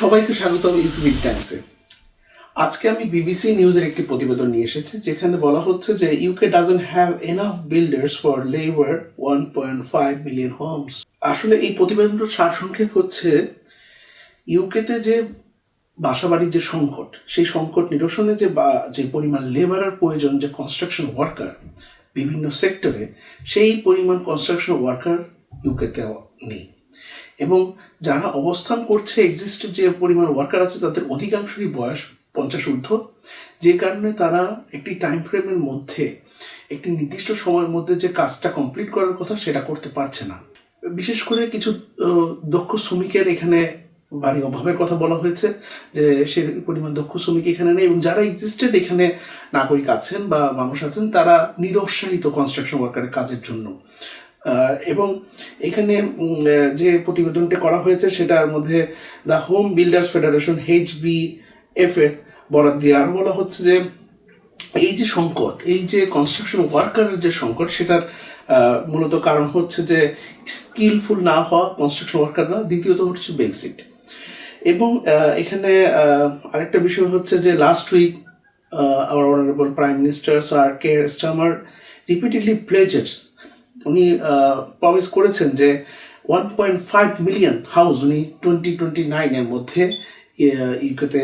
সবাইকে স্বাগতম ইউটিউব টাইমসে আজকে আমি বিবিসি নিউজের একটি প্রতিবেদন নিয়ে এসেছি, যেখানে বলা হচ্ছে যে UK doesn't have enough builders for Labour one point five million homes আসলে এই প্রতিবেদনটার সারসংক্ষেপ হচ্ছে ইউকেতে যে বাসাবাড়ির যে সংকট, সেই সংকট নিরসনে যে বা, যে পরিমাণ লেবারের প্রয়োজন, যে কনস্ট্রাকশন ওয়ার্কার বিভিন্ন সেক্টরে সেই পরিমাণ কনস্ট্রাকশন ওয়ার্কার ইউকেতে নেই। এবং যারা অবস্থান করছে এক্সিস্টেড যে পরিমাণ ওয়ার্কার আছে, তাদের অধিকাংশই বয়স পঞ্চাশ ঊর্ধ্ব। যে কারণে তারা একটি টাইম ফ্রেমের মধ্যে, একটি নির্দিষ্ট সময়ের মধ্যে যে কাজটা কমপ্লিট করার কথা সেটা করতে পারছে না। বিশেষ করে কিছু দক্ষ শ্রমিকের এখানে বাড়ি অভাবের কথা বলা হয়েছে, যে সে পরিমাণ দক্ষ শ্রমিক এখানে নেই এবং যারা এক্সিস্টেড এখানে নাগরিক আছেন বা মানুষ আছেন, তারা নিরুৎসাহিত কনস্ট্রাকশন ওয়ার্কারের কাজের জন্য। এবং এখানে যে প্রতিবেদনটা করা হয়েছে, সেটার মধ্যে the Home Builders Federation H B F এর বরাদ দিয়ে আরও বলা হচ্ছে যে, এই যে সংকট, এই যে কনস্ট্রাকশন ওয়ার্কারের যে সংকট, সেটার মূলত কারণ হচ্ছে যে স্কিলফুল না হওয়া কনস্ট্রাকশন ওয়ার্কাররা দ্বিতীয়ত হচ্ছে বেক্সিট এবং এখানে আরেকটা বিষয় হচ্ছে যে last week our honourable prime minister sir Keir Starmer repeatedly pledges উনি প্রমিস করেছেন যে one point five million house উনি টোয়েন্টি টোয়েন্টি নাইনের মধ্যে ইউকেতে,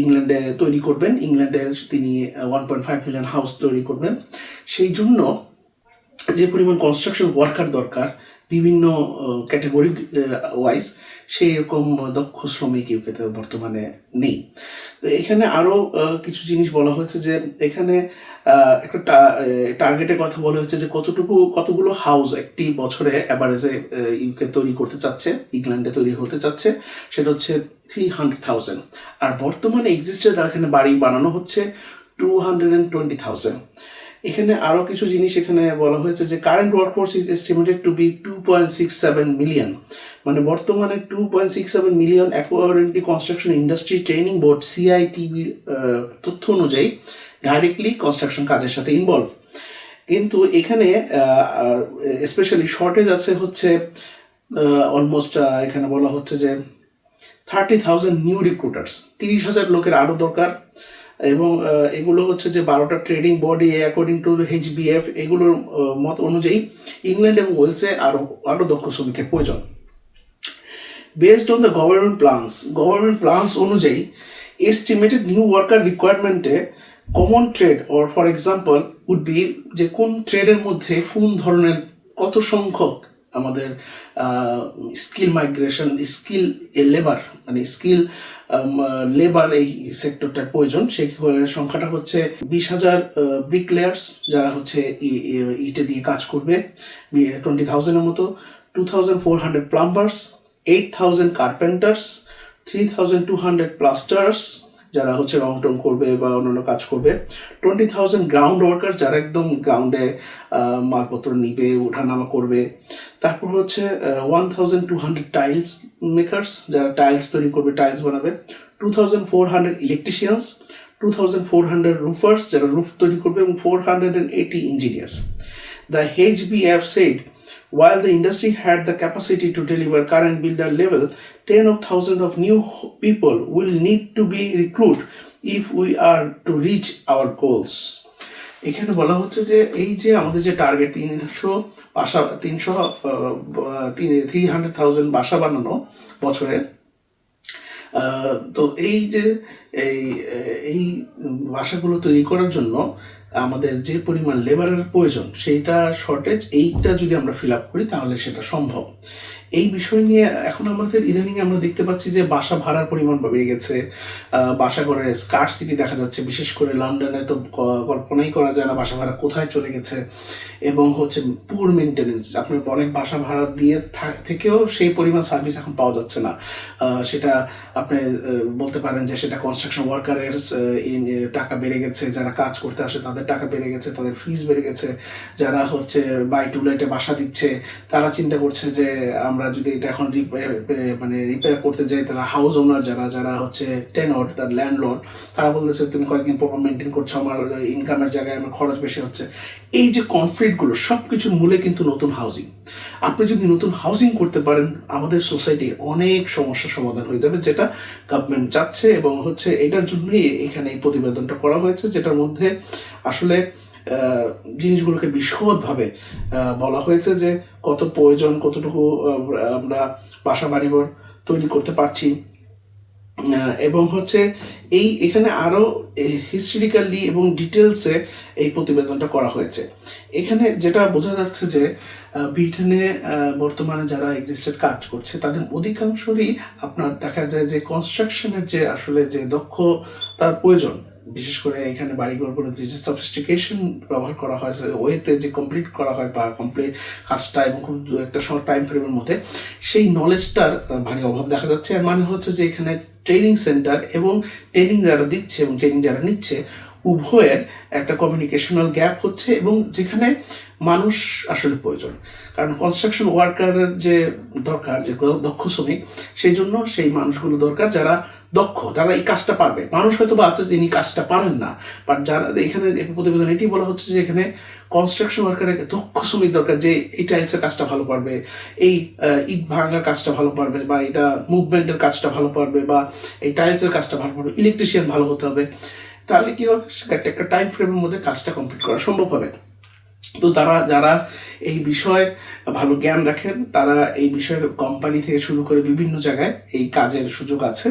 ইংল্যান্ডে তৈরি করবেন। ইংল্যান্ডে তিনি one point five million house তৈরি করবেন। সেই জন্য যে পরিমাণ কনস্ট্রাকশন ওয়ার্কার দরকার বিভিন্ন ক্যাটাগরি ওয়াইজ সেই রকম দক্ষ শ্রমিক ইউকেতে বর্তমানে নেই। এখানে আরও আহ, কিছু জিনিস বলা হয়েছে যে এখানে একটা টার্গেটের কথা বলা হয়েছে যে কতটুকু কতগুলো হাউস একটি বছরে অ্যাভারেজে ইউকে তৈরি করতে চাচ্ছে ইংল্যান্ডে তৈরি হতে চাচ্ছে সেটা হচ্ছে থ্রি হান্ড্রেড থাউজেন্ড আর বর্তমানে এক্সিস্টেড এখানে বাড়ি বানানো হচ্ছে two hundred and twenty thousand এখানে আরও কিছু জিনিস এখানে বলা হয়েছে যে current workforce is estimated to be two point six seven million মানে বর্তমানে two point six seven million apparently construction industry training board সিআইটিভির তথ্য অনুযায়ী ডাইরেক্টলি কনস্ট্রাকশন কাজের সাথে ইনভলভ কিন্তু এখানে স্পেশালি শর্টেজ আছে হচ্ছে অলমোস্ট এখানে বলা হচ্ছে যে থার্টি থাউজেন্ড নিউ রিক্রুটার্স তিরিশ হাজার লোকের আরও দরকার। এবং এগুলো হচ্ছে যে বারোটা trading body according to H BF এগুলোর মত অনুযায়ী ইংল্যান্ড এবং ওয়েলসে আরও আরও দক্ষ শ্রমিকের প্রয়োজন। Based on the government plans government plans অনুযায়ী estimated new worker রিকোয়ারমেন্টে common trade or for example would be যে কোন ট্রেডের মধ্যে কোন ধরনের, কত সংখ্যক আমাদের স্কিল মাইগ্রেশন স্কিল লেবার মানে স্কিল লেবার এই সেক্টরটার প্রয়োজন। সেই সংখ্যাটা হচ্ছে বিশ হাজার ব্রিক লেয়ার্স যারা হচ্ছে ইটে দিয়ে কাজ করবে। টোয়েন্টি থাউজেন্ডের মতো। Two thousand four hundred plumbers eight thousand carpenters three thousand two hundred plasterers যারা হচ্ছে রং টং করবে বা অন্যান্য কাজ করবে টোয়েন্টি থাউজেন্ড গ্রাউন্ড ওয়ার্কার যারা একদম গ্রাউন্ডে মালপত্র নিবে ওঠানামা করবে। তারপর হচ্ছে one thousand two hundred tiles makers যারা টাইলস তৈরি করবে টাইলস বানাবে। Two thousand four hundred electricians two thousand four hundred roofers যারা রুফ তৈরি করবে এবং four hundred and eighty engineers The HBF said, while the industry had the capacity to deliver current builder level, 10 of thousands of new people will need to be recruited if we are to reach our goals. এখানে বলা হচ্ছে যে এই যে আমাদের যে target তিনশো বাসা তিনশো থ্রি হান্ড্রেড থাউজেন্ড বাসা বানানো বছরে তো এই যে এই এই বাসাগুলো তৈরি করার জন্য আমাদের যে পরিমাণ লেবারের প্রয়োজন, সেইটা শর্টেজ এইটা যদি আমরা ফিল আপ করি, তাহলে সেটা সম্ভব। এই বিষয় নিয়ে এখন আমাদের ইদানিং আমরা দেখতে পাচ্ছি যে বাসা ভাড়ার পরিমাণ বেড়ে গেছে। বাসা ঘরের স্কার্ট সিটি দেখা যাচ্ছে। বিশেষ করে লন্ডনে তো কল্পনাই করা যায় না বাসা ভাড়া কোথায় চলে গেছে। এবং হচ্ছে পুর মেনটেনেন্স আপনি অনেক বাসা ভাড়া দিয়ে থেকেও সেই পরিমাণ সার্ভিস এখন পাওয়া যাচ্ছে না। সেটা আপনি বলতে পারেন যে সেটা কনস্ট্রাকশন ওয়ার্কারের টাকা বেড়ে গেছে, যারা কাজ করতে আসে তাদের টাকা বেড়ে গেছে, তাদের ফিস বেড়ে গেছে, যারা হচ্ছে বাই টু লাইটে বাসা দিচ্ছে, তারা চিন্তা করছে যে আমরা যদি এটা এখন মানে রিপেয়ার করতে যাই, তারা হাউস ওনার যারা যারা হচ্ছে টেনর তার ল্যান্ডলর্ড তারা বলতেছে, তুমি কয়েকদিন পর মেনটেন করছ, আমার ইনকামের জায়গায় আমার খরচ বেশি হচ্ছে। এই যে কনফ্লিক্টগুলো সব কিছুর মূলে কিন্তু নতুন হাউজিং আপনি যদি নতুন হাউজিং করতে পারেন, আমাদের সোসাইটি অনেক সমস্যা সমাধান হয়ে যাবে, যেটা গভর্নমেন্ট চাচ্ছে এবং হচ্ছে এটার জন্যই এখানে এই প্রতিবেদনটা করা হয়েছে, যেটার মধ্যে আসলে জিনিসগুলোকে বিশদভাবে বলা হয়েছে যে কত প্রয়োজন, কতটুকু আমরা বাসা বাড়িঘর তৈরি করতে পারছি। এবং হচ্ছে এই এখানে আরও হিস্টোরিক্যালি এবং ডিটেলসে এই প্রতিবেদনটা করা হয়েছে। এখানে যেটা বোঝা যাচ্ছে যে ব্রিটেনে বর্তমানে যারা এক্সিস্টেড কাজ করছে, তাদের অধিকাংশরই আপনার দেখা যায় যে কনস্ট্রাকশনের যে আসলে যে দক্ষতার প্রয়োজন, বিশেষ করে এখানে বাড়িঘরগুলোতে যে সফিস্টিকেশন ব্যবহার করা হয় ওয়েতে যে কমপ্লিট করা হয় বা কমপ্লিট কাজটা এবং খুব একটা শর্ট টাইম ফ্রেমের মধ্যে, সেই নলেজটার ভারী অভাব দেখা যাচ্ছে। এর মানে হচ্ছে যে এখানে ট্রেনিং সেন্টার এবং ট্রেনিং যারা দিচ্ছে এবং ট্রেনিং যারা নিচ্ছে উভয়ের একটা কমিউনিকেশনাল গ্যাপ হচ্ছে এবং যেখানে মানুষ আসলে প্রয়োজন। কারণ কনস্ট্রাকশন ওয়ার্কারের যে দরকার, যে দক্ষ শ্রমিক, সেই জন্য সেই মানুষগুলো দরকার যারা দক্ষ, যারা এই কাজটা পারবে। মানুষ হয়তো বা আছে যিনি কাজটা পারেন না বাট যারা এখানে প্রতিবেদন এটি বলা হচ্ছে যে এখানে কনস্ট্রাকশন ওয়ার্কারের দক্ষ শ্রমিক দরকার যে এই টাইলসের কাজটা ভালো পারবে, এই ইট ভাঙার কাজটা ভালো পারবে বা এটা মুভমেন্টের কাজটা ভালো পারবে বা এই টাইলসের কাজটা ভালো পারবে ইলেকট্রিশিয়ান ভালো হতে হবে। তাহলে কি হবে? একটা টাইম ফ্রেমের মধ্যে কাজটা কমপ্লিট করা সম্ভব হবে। তো তারা, যারা এই বিষয়ে ভালো জ্ঞান রাখেন, তারা এই বিষয়ে কোম্পানি থেকে শুরু করে বিভিন্ন জায়গায় এই কাজের সুযোগ আছে।